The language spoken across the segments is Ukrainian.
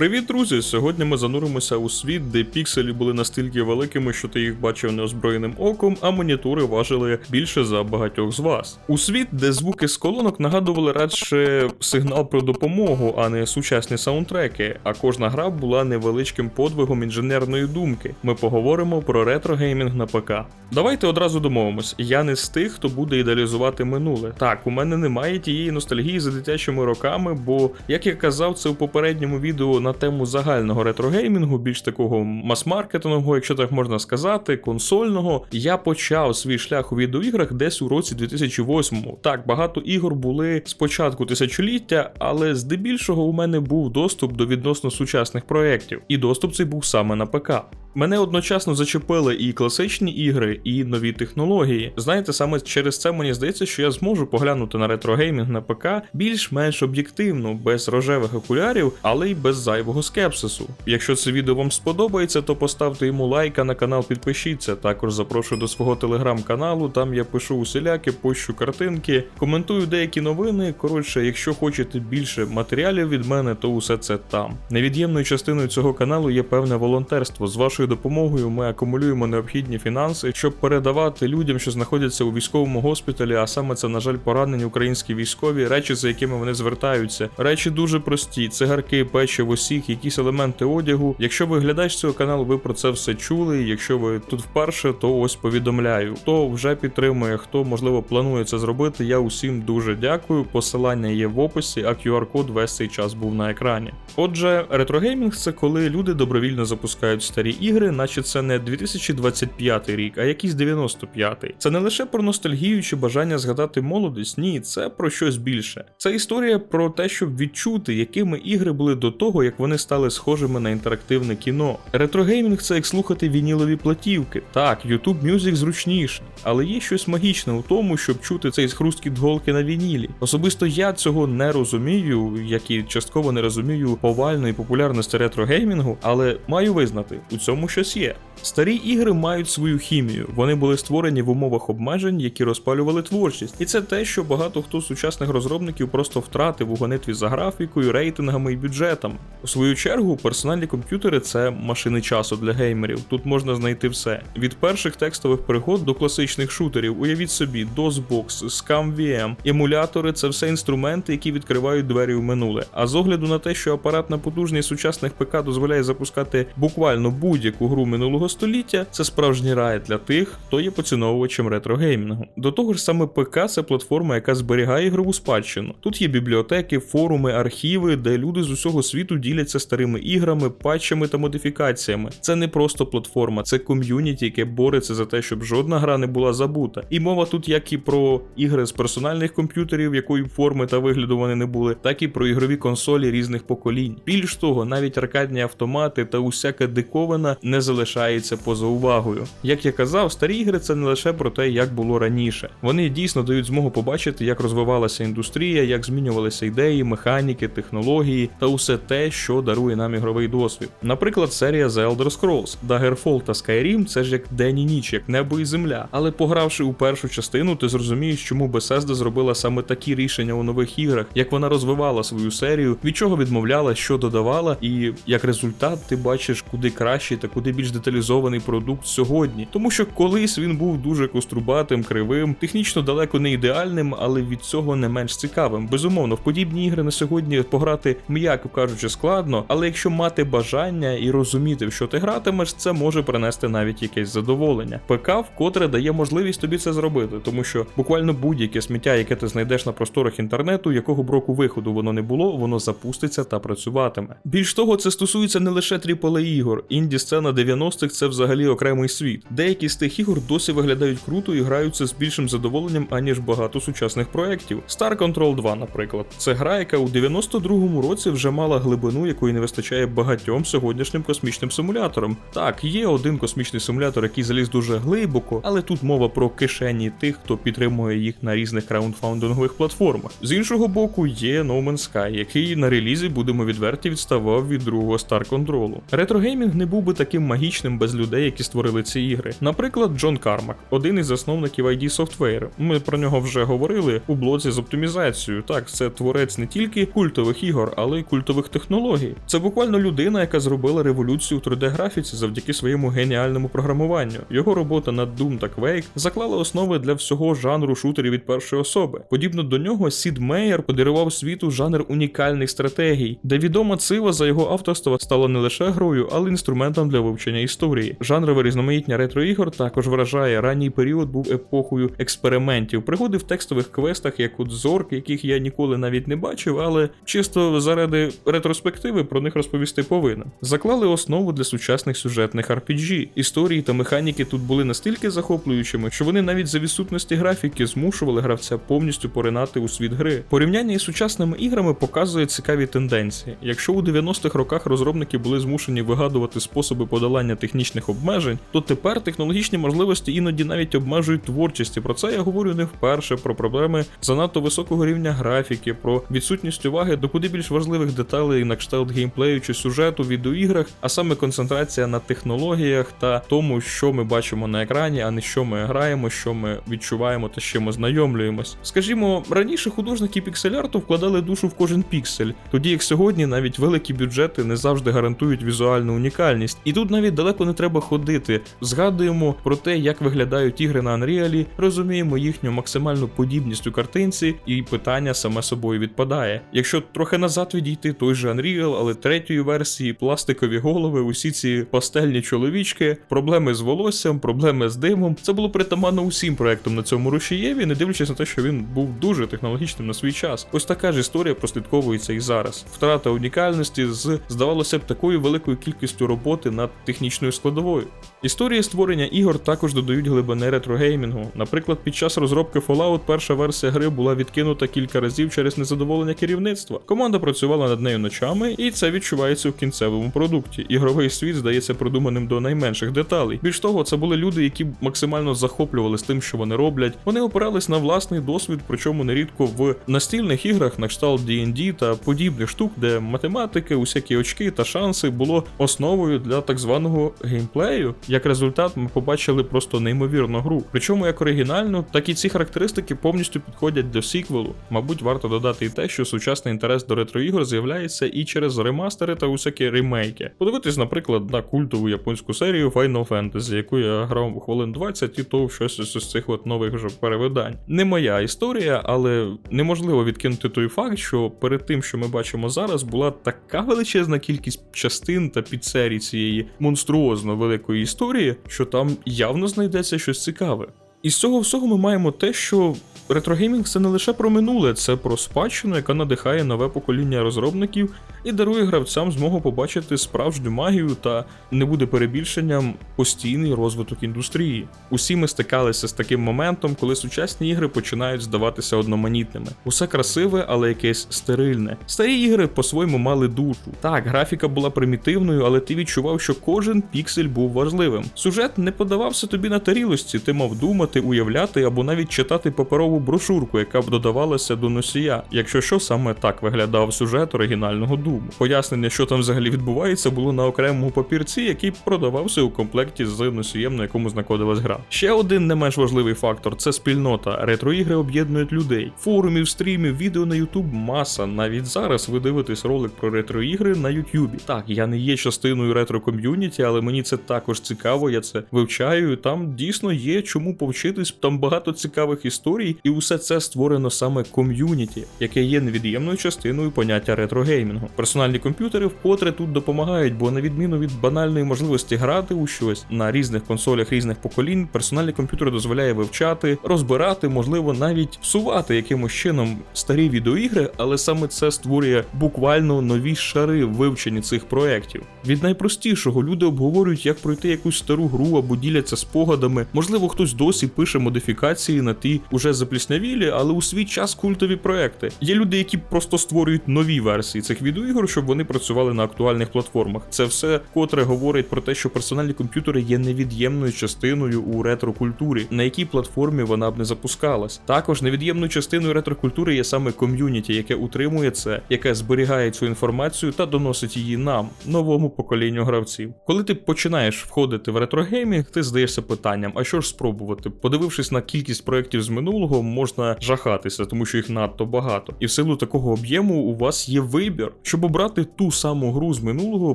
Привіт, друзі! Сьогодні ми зануримося у світ, де пікселі були настільки великими, що ти їх бачив неозброєним оком, а монітори важили більше за багатьох з вас. У світ, де звуки з колонок нагадували радше сигнал про допомогу, а не сучасні саундтреки. А кожна гра була невеличким подвигом інженерної думки. Ми поговоримо про ретро-геймінг на ПК. Давайте одразу домовимось. Я не з тих, хто буде ідеалізувати минуле. Так, у мене немає тієї ностальгії за дитячими роками, бо, як я казав, це у попередньому відео на тему загального ретрогеймінгу, більш такого мас-маркетингового, якщо так можна сказати, консольного. Я почав свій шлях у відеоіграх десь у році 2008. Так, багато ігор були спочатку тисячоліття, але здебільшого у мене був доступ до відносно сучасних проєктів, і доступ цей був саме на ПК. Мене одночасно зачепили і класичні ігри, і нові технології. Знаєте, саме через це мені здається, що я зможу поглянути на ретрогеймінг на ПК більш-менш об'єктивно, без рожевих окулярів, але й без зайвого скепсису. Якщо це відео вам сподобається, то поставте йому лайк, а на канал підпишіться. Також запрошую до свого телеграм-каналу, там я пишу усіляки, пощу картинки, коментую деякі новини. Коротше, якщо хочете більше матеріалів від мене, то усе це там. Невід'ємною частиною цього каналу є певне волонтерство. З вашою допомогою ми акумулюємо необхідні фінанси, щоб передавати людям, що знаходяться у військовому госпіталі, а саме це, на жаль, поранені українські військові, речі, за якими вони звертаються. Речі дуже прості: цигарки, печиво, сік, якісь елементи одягу. Якщо ви глядач цього каналу, ви про це все чули. Якщо ви тут вперше, то ось повідомляю. Хто вже підтримує, хто можливо планує це зробити. Я усім дуже дякую. Посилання є в описі, а QR-код весь цей час був на екрані. Отже, ретрогеймінг це коли люди добровільно запускають старі ігри, наче це не 2025 рік, а якийсь 95-й. Це не лише про ностальгію чи бажання згадати молодість, ні, це про щось більше. Це історія про те, щоб відчути, якими ігри були до того, як вони стали схожими на інтерактивне кіно. Ретрогеймінг це як слухати вінілові платівки. Так, YouTube Music зручніший, але є щось магічне у тому, щоб чути цей схрусткіт голки на вінілі. Особисто я цього не розумію, як і частково не розумію повальної популярності ретрогеймінгу, але маю визнати, у цьому щось є. Старі ігри мають свою хімію, вони були створені в умовах обмежень, які розпалювали творчість, і це те, що багато хто з сучасних розробників просто втратив у гонитві за графікою, рейтингами і бюджетами. У свою чергу, персональні комп'ютери це машини часу для геймерів. Тут можна знайти все: від перших текстових пригод до класичних шутерів. Уявіть собі, DOSBox, ScumVM, емулятори це все інструменти, які відкривають двері в минуле. А з огляду на те, що апаратна потужність сучасних ПК дозволяє запускати буквально будь-яку гру минулого століття, це справжній рай для тих, хто є поціновувачем ретрогеймінгу. До того ж, саме ПК це платформа, яка зберігає ігрову спадщину. Тут є бібліотеки, форуми, архіви, де люди з усього світу діляться старими іграми, патчами та модифікаціями. Це не просто платформа, це ком'юніті, яке бореться за те, щоб жодна гра не була забута. І мова тут як і про ігри з персональних комп'ютерів, якої форми та вигляду вони не були, так і про ігрові консолі різних поколінь. Більш того, навіть аркадні автомати та усяка диковина не залишається поза увагою. Як я казав, старі ігри це не лише про те, як було раніше. Вони дійсно дають змогу побачити, як розвивалася індустрія, як змінювалися ідеї, механіки, технології та усе те, що дарує нам ігровий досвід. Наприклад, серія The Elder Scrolls, Daggerfall та Skyrim це ж як день і ніч, як небо і земля. Але погравши у першу частину, ти зрозумієш, чому Bethesda зробила саме такі рішення у нових іграх, як вона розвивала свою серію, від чого відмовляла, що додавала, і як результат ти бачиш, куди кращий та куди більш деталізований продукт сьогодні. Тому що колись він був дуже кострубатим, кривим, технічно далеко не ідеальним, але від цього не менш цікавим. Безумовно, в подібні ігри на сьогодні пограти, м'яко кажучи, складно, але якщо мати бажання і розуміти, в що ти гратимеш, це може принести навіть якесь задоволення. ПК вкотре дає можливість тобі це зробити, тому що буквально будь-яке сміття, яке ти знайдеш на просторах інтернету, якого б року виходу воно не було, воно запуститься та працюватиме. Більш того, це стосується не лише AAA ігор. Інді сцена 90-х це взагалі окремий світ. Деякі з тих ігор досі виглядають круто і граються з більшим задоволенням, аніж багато сучасних проєктів. Star Control 2, наприклад, це гра, яка у 92-му році вже мала глибину, якої не вистачає багатьом сьогоднішнім космічним симуляторам. Так, є один космічний симулятор, який заліз дуже глибоко, але тут мова про кишені тих, хто підтримує їх на різних краундфаундингових платформах. З іншого боку, є No Man's Sky, який на релізі, будемо відверті, відставав від другого Star Control. Ретрогеймінг не був би таким магічним без людей, які створили ці ігри. Наприклад, Джон Кармак, один із засновників ID Software. Ми про нього вже говорили у блозі з оптимізацією. Так, це творець не тільки культових ігор, але й культових технологій. Це буквально людина, яка зробила революцію у 3D-графіці завдяки своєму геніальному програмуванню. Його робота над Doom та Quake заклала основи для всього жанру шутерів від першої особи. Подібно до нього, Сід Мейер подарував світу жанр унікальних стратегій, де відома цива за його авторство стала не лише грою, але й інструментом для вивчення історії. Жанрове різноманіття ретро-ігор також вражає. Ранній період був епохою експериментів, пригоди в текстових квестах, як от Зорк, яких я ніколи навіть не бачив, але чисто заради ретроспективи про них розповісти повинен. Заклали основу для сучасних сюжетних RPG. Історії та механіки тут були настільки захоплюючими, що вони навіть за відсутності графіки змушували гравця повністю поринати у світ гри. Порівняння із сучасними іграми показує цікаві тенденції. Якщо у 90-х роках розробники були змушені вигадувати способи подолання технічних обмежень, то тепер технологічні можливості іноді навіть обмежують творчість. І Про це я говорю не вперше, про проблеми занадто високого рівня графіки, про відсутність уваги до куди більш важливих деталей на кшталт геймплею чи сюжету в відеоіграх, а саме концентрація на технологіях та тому, що ми бачимо на екрані, а не що ми граємо, що ми відчуваємо та з чим ми знайомлюємось. Скажімо, раніше художники піксель-арту вкладали душу в кожен піксель, тоді як сьогодні навіть великі бюджети не завжди гарантують візуальну унікальність. І тут навіть далеко не треба ходити. Згадуємо про те, як виглядають ігри на Unreal, розуміємо їхню максимальну подібність у картинці, і питання саме собою відпадає. Якщо трохи назад відійти, той же Unreal, але третьої версії, пластикові голови, усі ці пастельні чоловічки, проблеми з волоссям, проблеми з димом. Це було притаманно усім проектам на цьому рушієві, не дивлячись на те, що він був дуже технологічним на свій час. Ось така ж історія прослідковується і зараз. Втрата унікальності з, здавалося б, такою великою кількістю роботи над технічною складовою. Історії створення ігор також додають глибини ретрогеймінгу. Наприклад, під час розробки Fallout перша версія гри була відкинута кілька разів через незадоволення керівництва. Команда працювала над нею ночами, і це відчувається в кінцевому продукті. Ігровий світ здається продуманим до найменших деталей. Більш того, це були люди, які максимально захоплювалися тим, що вони роблять. Вони опирались на власний досвід, причому нерідко в настільних іграх на кшталт D&D та подібних штук, де математики, усякі очки та шанси було основою для так званого геймплею. Як результат, ми побачили просто неймовірну гру. Причому як оригінальну, так і ці характеристики повністю підходять до сіквелу. Мабуть, варто додати і те, що сучасний інтерес до ретроігор з'являється і через ремастери та усякі ремейки. Подивитись, наприклад, на культову японську серію Final Fantasy, яку я грав хвилин 20, і то щось із цих от нових вже перевидань. Не моя історія, але неможливо відкинути той факт, що перед тим, що ми бачимо зараз, була така величезна кількість частин та підсерій цієї монструозно великої історії, що там явно знайдеться щось цікаве. І з цього всього ми маємо те, що ретрогеймінг це не лише про минуле, це про спадщину, яка надихає нове покоління розробників і дарує гравцям змогу побачити справжню магію та не буде перебільшенням постійний розвиток індустрії. Усі ми стикалися з таким моментом, коли сучасні ігри починають здаватися одноманітними. Усе красиве, але якесь стерильне. Старі ігри по-своєму мали душу. Так, графіка була примітивною, але ти відчував, що кожен піксель був важливим. Сюжет не подавався тобі на тарілості, ти мав думати, уявляти або навіть читати паперову брошурку, яка б додавалася до носія. Якщо що, саме так виглядав сюжет оригінального Думу. Пояснення, що там взагалі відбувається, було на окремому папірці, який продавався у комплекті з носієм, на якому знаходилась гра. Ще один не менш важливий фактор це спільнота. Ретроігри об'єднують людей. Форумів, стрімів, відео на YouTube маса. Навіть зараз ви дивитесь ролик про ретроігри на YouTube. Так, я не є частиною ретро-ком'юніті, але мені це також цікаво. Я це вивчаю. Там дійсно є чому повчитись. Там багато цікавих історій, і усе це створено саме ком'юніті, яке є невід'ємною частиною поняття ретрогеймінгу. Персональні комп'ютери вкотре тут допомагають, бо на відміну від банальної можливості грати у щось на різних консолях різних поколінь, персональний комп'ютер дозволяє вивчати, розбирати, можливо, навіть псувати якимось чином старі відеоігри, але саме це створює буквально нові шари в вивченні цих проєктів. Від найпростішого люди обговорюють, як пройти якусь стару гру або діляться спогадами. Можливо, хтось досі пише модифікації на ті уже запліснявілі, але у свій час культові проекти. Є люди, які просто створюють нові версії цих відеоігор, щоб вони працювали на актуальних платформах. Це все котре говорить про те, що персональні комп'ютери є невід'ємною частиною у ретро-культурі, на якій платформі вона б не запускалась. Також невід'ємною частиною ретро-культури є саме ком'юніті, яке утримує це, яке зберігає цю інформацію та доносить її нам, новому поколінню гравців. Коли ти починаєш входити в ретрогеймінг, ти здаєшся питанням: а що ж спробувати? Подивившись на кількість проєктів з минулого, можна жахатися, тому що їх надто багато. І в силу такого об'єму у вас є вибір. Щоб обрати ту саму гру з минулого,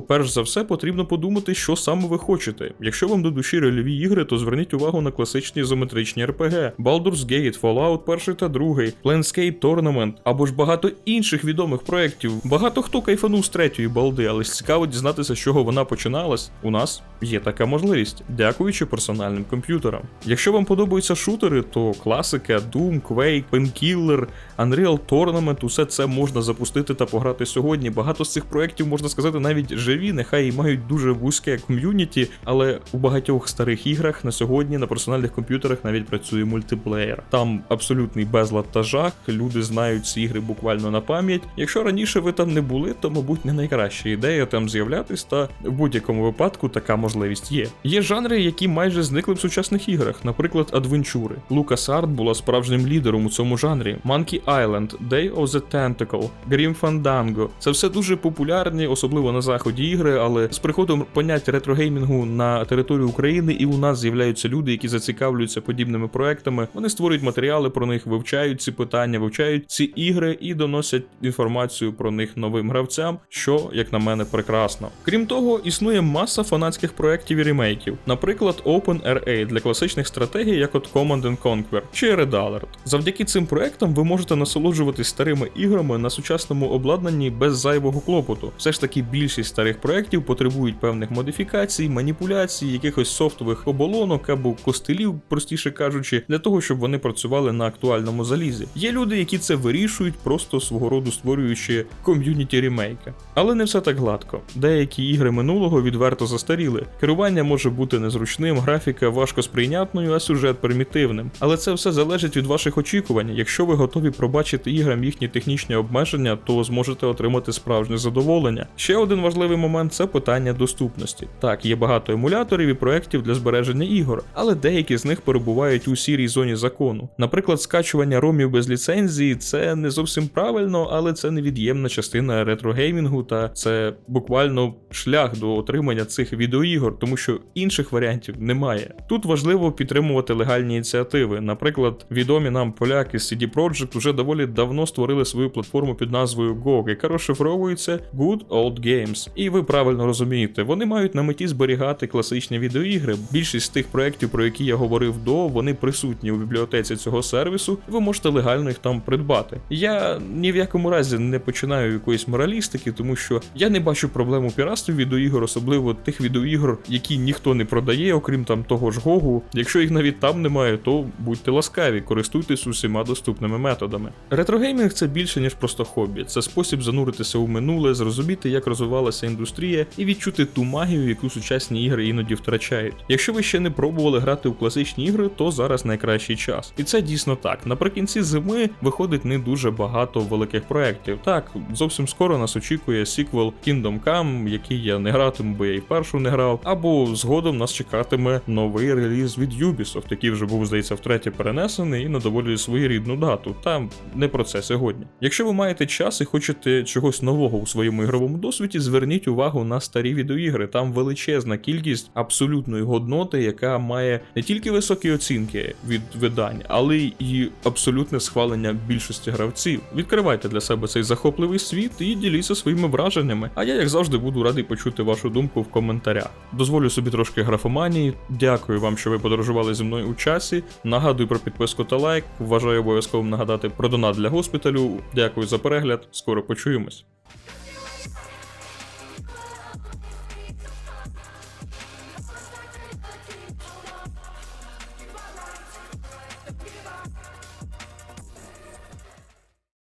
перш за все потрібно подумати, що саме ви хочете. Якщо вам до душі рольові ігри, то зверніть увагу на класичні ізометричні RPG, Baldur's Gate, Fallout 1 та 2, Planescape Tournament або ж багато інших відомих проєктів. Багато хто кайфанув з третьої балди, але цікаво дізнатися, з чого вона починалась. У нас є така можливість, дякуючи персональним комп'ютерам. Якщо вам подобаються шутери, то класика, Doom, Quake, Painkiller, Unreal Tournament, усе це можна запустити та пограти сьогодні. Багато з цих проєктів, можна сказати, навіть живі, нехай і мають дуже вузьке ком'юніті, але у багатьох старих іграх на сьогодні на персональних комп'ютерах навіть працює мультиплеєр. Там абсолютний безлад та жах, люди знають ці ігри буквально на пам'ять. Якщо раніше ви там не були, то мабуть не найкраща ідея там з'являтись, та в будь-якому випадку така можливість є. Є жанри, які майже зникли в сучасних іграх, наприклад, адвенчури. LucasArts була справжнім лідером у цьому жанрі. Monkey Island, Day of the Tentacle, Grim Fandango. Це все дуже популярні, особливо на заході ігри, але з приходом поняття ретрогеймінгу на територію України і у нас з'являються люди, які зацікавлюються подібними проектами. Вони створюють матеріали про них, вивчають ці питання, вивчають ці ігри і доносять інформацію про них новим гравцям, що, як на мене, прекрасно. Крім того, існує маса фанатських проєктів і ремейків, наприклад, OpenRA для класичних стратегій, як от Command and Conquer чи Red Alert. Завдяки цим проектам ви можете насолоджуватись старими іграми на сучасному обладнанні без зайвого клопоту. Все ж таки більшість старих проєктів потребують певних модифікацій, маніпуляцій, якихось софтових оболонок або костилів, простіше кажучи, для того, щоб вони працювали на актуальному залізі. Є люди, які це вирішують, просто свого роду створюючи ком'юніті ремейки. Але не все так гладко. Деякі ігри минулого відверто застаріли. Керування може бути незручним, графіка важко сприйнятною, а сюжет примітивним. Але це все залежить від ваших очікувань. Якщо ви готові пробачити іграм їхні технічні обмеження, то зможете отримати справжнє задоволення. Ще один важливий момент це питання доступності. Так, є багато емуляторів і проєктів для збереження ігор, але деякі з них перебувають у сірій зоні закону. Наприклад, скачування ромів без ліцензії це не зовсім правильно, але це невід'ємна частина ретрогеймінгу, та це буквально шлях до отримання цих відеоігор, тому що інших варіантів немає. Тут важливо підтримувати легальні ініціативи. Наприклад, відомі нам поляки з CD Projekt уже доволі давно створили свою платформу під назвою GOG, яка розшифровується Good Old Games. І ви правильно розумієте, вони мають на меті зберігати класичні відеоігри. Більшість з тих проєктів, про які я говорив до, вони присутні у бібліотеці цього сервісу, і ви можете легально їх там придбати. Я ні в якому разі не починаю якоїсь моралістики, тому що я не бачу проблем у піратстві відеоігор, особливо тих відеоігор, які ніхто не продає, окрім там того ж Гогу. Якщо їх навіть там немає, то будьте ласкаві, користуйтесь усіма доступними методами. Ретрогеймінг це більше ніж просто хобі, це спосіб зануритися у минуле, зрозуміти, як розвивалася індустрія, і відчути ту магію, яку сучасні ігри іноді втрачають. Якщо ви ще не пробували грати у класичні ігри, то зараз найкращий час. І це дійсно так. Наприкінці зими виходить не дуже багато великих проєктів. Так, зовсім скоро нас очікує сіквел Kingdom Come, який я не гратиму, бо я і першу не грав. Або згодом нас чекатиме новий реліз від Ubisoft, який вже був, здається, втретє перенесений і на доволі своєрідну дату. Та не про це сьогодні. Якщо ви маєте час і хочете чогось нового у своєму ігровому досвіді, зверніть увагу на старі відеоігри. Там величезна кількість абсолютної годноти, яка має не тільки високі оцінки від видань, але й абсолютне схвалення більшості гравців. Відкривайте для себе цей захопливий світ і діліться своїми враженнями. А я, як завжди, буду радий почути вашу думку в коментарях. Дозволю собі трошки графоманії. Дякую вам, що ви подорожували зі мною у часі. Нагадую про підписку та лайк. Вважаю обов'язковим нагадати про донат для госпіталю. Дякую за перегляд. Скоро почуємось.